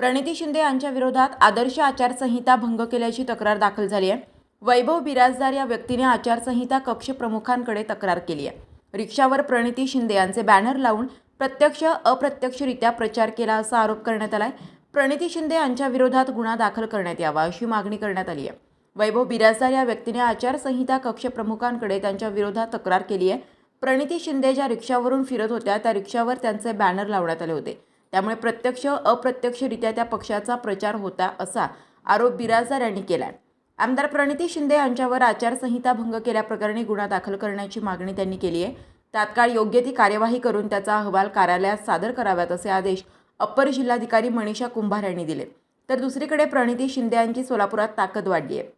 प्रणिती शिंदे यांच्या विरोधात आदर्श आचारसंहिता भंग केल्याची तक्रार दाखल झाली आहे. वैभव बिराजदार या व्यक्तीने आचारसंहिता कक्ष प्रमुखांकडे तक्रार केली आहे. रिक्षावर प्रणिती शिंदे यांचे बॅनर लावून प्रत्यक्ष अप्रत्यक्षरित्या प्रचार केला असा आरोप करण्यात आला आहे प्रणिती शिंदे यांच्या विरोधात गुन्हा दाखल करण्यात यावा अशी मागणी करण्यात आली आहे. वैभव बिराजदार या व्यक्तीने आचारसंहिता कक्ष प्रमुखांकडे त्यांच्या विरोधात तक्रार केली आहे. प्रणिती शिंदे ज्या रिक्षावरून फिरत होत्या त्या रिक्षावर त्यांचे बॅनर लावण्यात आले होते. त्यामुळे प्रत्यक्ष अप्रत्यक्षरित्या त्या पक्षाचा प्रचार होता असा आरोप बिराजदार यांनी केला आमदार प्रणिती शिंदे यांच्यावर आचारसंहिता भंग केल्याप्रकरणी गुन्हा दाखल करण्याची मागणी त्यांनी केली आहे. तात्काळ योग्य ती कार्यवाही करून त्याचा अहवाल कार्यालयात सादर कराव्यात असे आदेश अप्पर जिल्हाधिकारी मनीषा कुंभार यांनी दिले. तर दुसरीकडे प्रणिती शिंदे यांची सोलापुरात ताकद वाढली आहे.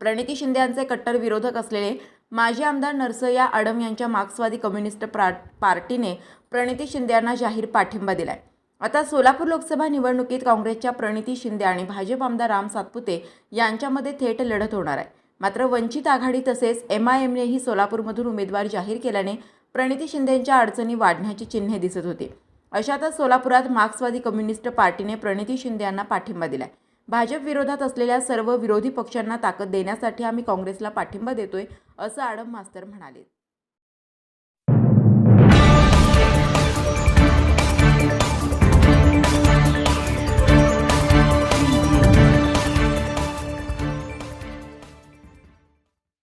प्रणिती शिंदे यांचे कट्टर विरोधक असलेले माजी आमदार नरसय्या आडम यांच्या मार्क्सवादी कम्युनिस्ट प्रा पार्टीने प्रणिती शिंदे यांना जाहीर पाठिंबा दिलाय. आता सोलापूर लोकसभा निवडणुकीत काँग्रेसच्या प्रणिती शिंदे आणि भाजप आमदार राम सातपुते यांच्यामध्ये थेट लढत होणार आहे. मात्र वंचित आघाडी तसेच एम आय एमनेही सोलापूरमधून उमेदवार जाहीर केल्याने प्रणिती शिंदेंच्या अडचणी वाढण्याची चिन्हे दिसत होती. अशातच सोलापुरात मार्क्सवादी कम्युनिस्ट पार्टीने प्रणिती शिंदे यांना पाठिंबा दिलाय. भाजप विरोधात असलेल्या सर्व विरोधी पक्षांना ताकद देण्यासाठी आम्ही काँग्रेसला पाठिंबा देतोय असं आडम मास्तर म्हणाले.